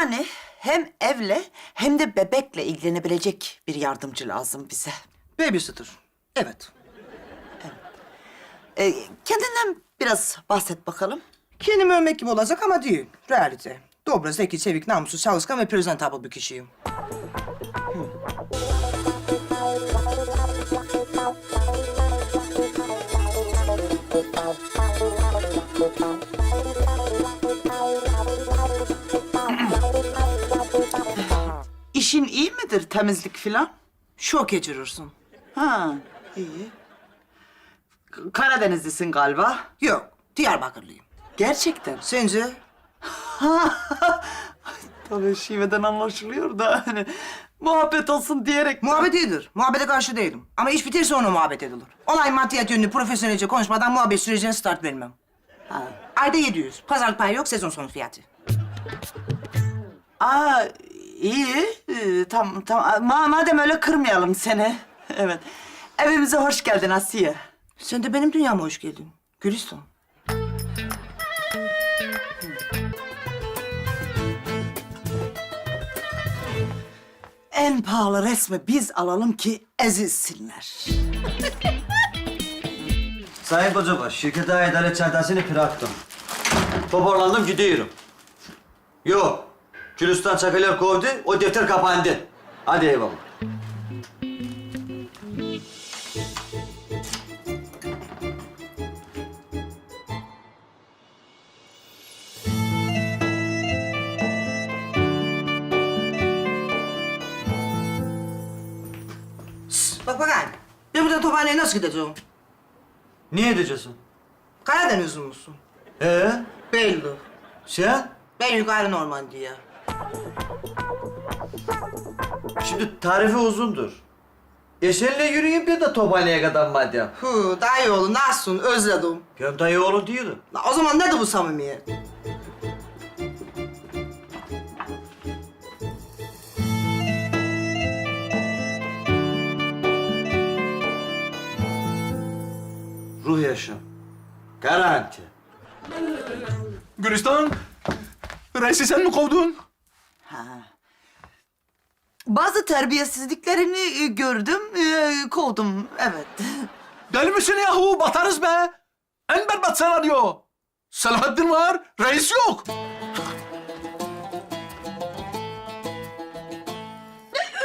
Yani hem evle hem de bebekle ilgilenebilecek bir yardımcı lazım bize. Babysitter. Evet. Ee, kendinden biraz bahset bakalım. Kendimi övmek gibi olacak ama değil. Realite. Dobra, zeki, çevik, namussuz, çalışkan ve presentable bir kişiyim. İyi midir temizlik filan? Şok geçirirsin. Ha, iyi. Karadenizlisin galiba. Yok, Diyarbakırlıyım. Gerçekten. Sence? Tabii şiveden anlaşılıyor da hani muhabbet olsun diyerek. Muhabbet iyidir. Muhabbete karşı değilim. Ama iş bitirse ona muhabbet edilir. Olay maddiyat yönlü profesyonelce konuşmadan muhabbet sürecine start vermem. Ha. Ayda 700. Pazarlık payı yok, sezon sonu fiyatı. Aa, iyi. Ee, tam, tam. Ma madem öyle kırmayalım seni. evet. Evimize hoş geldin Asiye. Sen de benim dünyama hoş geldin. Gülistan. En pahalı resmi biz alalım ki ezilsinler. Sayın Kocabaş, şirkete ait alet çantasını bıraktım. Toparlandım, gidiyorum. Yok, Gülistan çakalar kovdu, o defter kapandı. Hadi eyvallah. Bak bakayım. Ben buradan tophaneye nasıl gideceğim? Niye edeceksin? Karadenizli musun? Ee, Belli. sen? Ben yukarı Normandiya. Şimdi tarifi uzundur. Esenle yürüyeyim bir de Tophane'ye kadar madem. Hı, dayı oğlu nasılsın? Özledim. Ben dayı oğlu değilim. La, o zaman nedir bu samimiyet? Ruh yaşam. Garanti. Gülistan, reisi sen mi kovdun? Ha. Bazı terbiyesizliklerini e, gördüm, e, kovdum. Evet. Deli misin yahu? Batarız be. En berbat senaryo. Selahattin var, reis yok.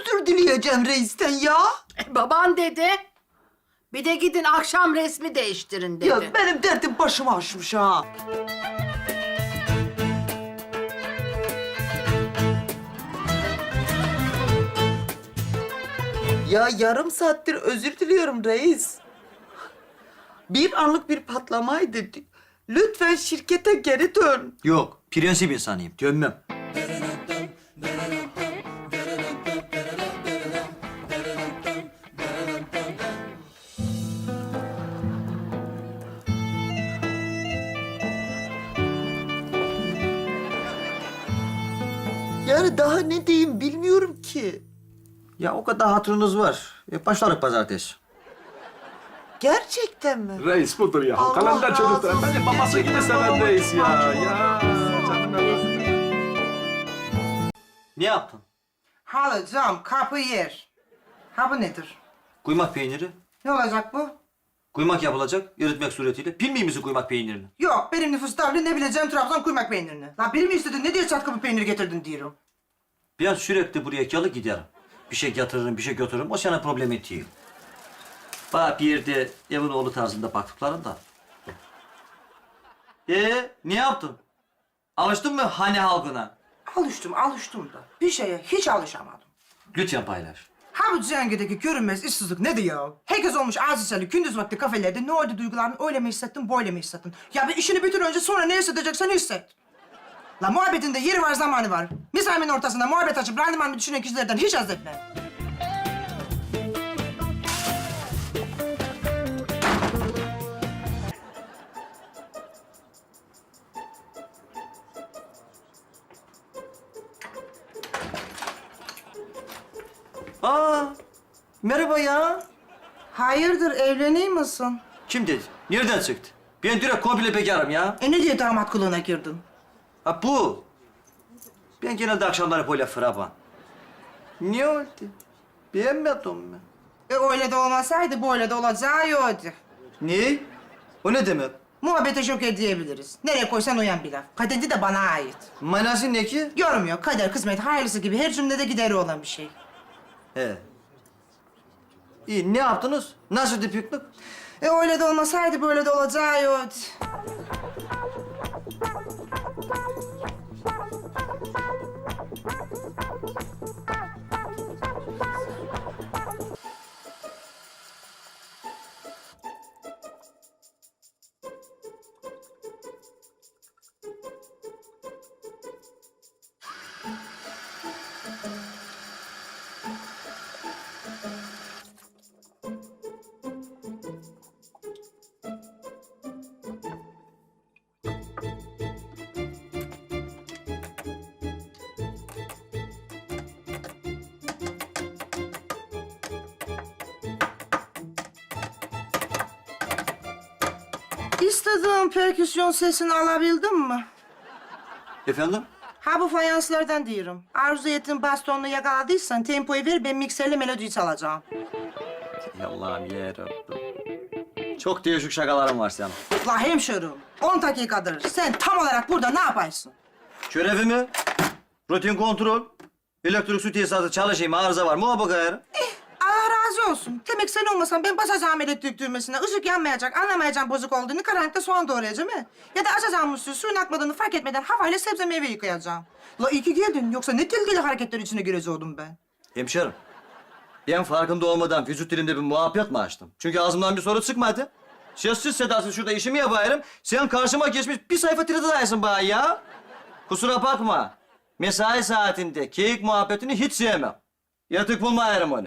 Özür dileyeceğim reisten ya. E, Baban dedi. Bir de gidin akşam resmi değiştirin dedi. Ya benim derdim başımı aşmış ha. Ya yarım saattir özür diliyorum reis. Bir anlık bir patlamaydı. Lütfen şirkete geri dön. Yok, prensip insanıyım. Dönmem. Yani daha ne diyeyim bilmiyorum ki. Ya o kadar hatırınız var. E, başlarız pazartesi. Gerçekten mi? Reis budur ya. Allah Kalender razı çocuklar. olsun. Babası gibi seven reis ya. Ya canım benim. Ne yaptın? Halı, cam, kapı, yer. Ha bu nedir? Kuymak peyniri. Ne olacak bu? Kuymak yapılacak, eritmek suretiyle. Bilmiyor musun kuymak peynirini? Yok, benim nüfus darlığı ne bileceğim Trabzon kuymak peynirini. La biri mi istedin, ne diye çatkı bu peynir getirdin diyorum. Ben sürekli buraya yalı giderim. Bir şey getiririm, bir şey götürürüm. O sana problem etiyor. Bana bir yerde evin oğlu tarzında baktıklarında. Ee, ne yaptın? Alıştın mı hane halkına? Alıştım, alıştım da. Bir şeye hiç alışamadım. Lütfen paylaş. Ha bu Cihangir'deki görünmez işsizlik nedir ya? Herkes olmuş ağzı içerli, gündüz vakti kafelerde ne oldu duygularını öyle mi hissettin, böyle mi hissettin? Ya bir işini bitir önce sonra ne hissedeceksen hisset. La muhabbetinde yeri var, zamanı var. Misafirin ortasında muhabbet açıp randıman düşünen kişilerden hiç haz etmem. Aa, merhaba ya. Hayırdır, evleneyim misin? Kim dedi? Nereden çıktı? Ben direkt komple bekarım ya. E ne diye damat kılığına girdin? Ha bu. Ben genelde akşamları böyle frapan. Ne oldu? Beğenmedin mi? E öyle de olmasaydı böyle de olacağı yoktu. Ne? O ne demek? Muhabbete şok diyebiliriz. Nereye koysan uyan bir laf. Kaderi de bana ait. Manası ne ki? Yorum yok. Kader, kısmet, hayırlısı gibi her cümlede gideri olan bir şey. He. İyi, ne yaptınız? Nasıldı piknik? E öyle de olmasaydı böyle de olacağı yoktu. İstediğin perküsyon sesini alabildin mi? Efendim? Ha bu fayanslardan diyorum. Arzu ettiğin bastonunu yakaladıysan tempoyu ver ben mikserle melodiyi çalacağım. Ey Allah'ım yarabbim. Çok değişik şakalarım var senin. La hemşerim, 10 dakikadır sen tam olarak burada ne yaparsın? Görevimi, rutin kontrol, elektrik su tesisatı çalışayım, arıza var mı o bakar? Razı olsun. Demek sen olmasan ben basacağım elektrik düğmesine. Işık yanmayacak, anlamayacağım bozuk olduğunu, karanlıkta soğan doğrayacağım he. Ya da açacağım musluğu, suyun akmadığını fark etmeden havayla sebze meyve yıkayacağım. La iyi ki geldin, yoksa ne tilgili hareketler içine girecektim ben. Hemşerim, ben farkında olmadan vücut dilinde bir muhabbet mi açtım? Çünkü ağzımdan bir soru çıkmadı. Sessiz sedasız şurada işimi yapayım. Sen karşıma geçmiş bir sayfa tırtıdaysın bana ya. Kusura bakma. Mesai saatinde keyik muhabbetini hiç sevmem. Yatık bulmayarım onu.